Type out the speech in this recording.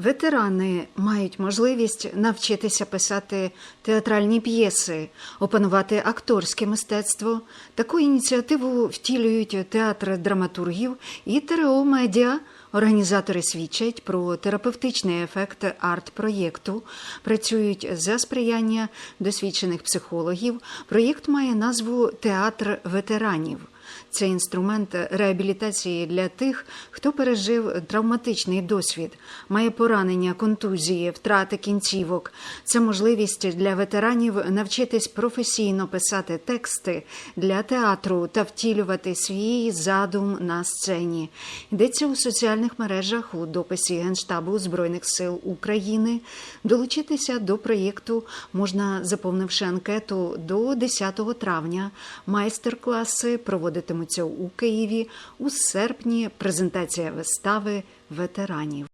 Ветерани мають можливість навчитися писати театральні п'єси, опанувати акторське мистецтво. Таку ініціативу втілюють театр драматургів і ТРО Медіа. Організатори свідчать про терапевтичний ефект арт-проєкту, працюють за сприяння досвідчених психологів. Проєкт має назву Театр ветеранів. Це інструмент реабілітації для тих, хто пережив травматичний досвід, має поранення, контузії, втрати кінцівок. Це можливість для ветеранів навчитись професійно писати тексти для театру та втілювати свій задум на сцені. Йдеться у соціальних мережах у дописі Генштабу Збройних сил України. Долучитися до проєкту можна, заповнивши анкету до 10 травня. Майстер-класи проводитимуться у Києві. У серпні презентація вистави ветеранів.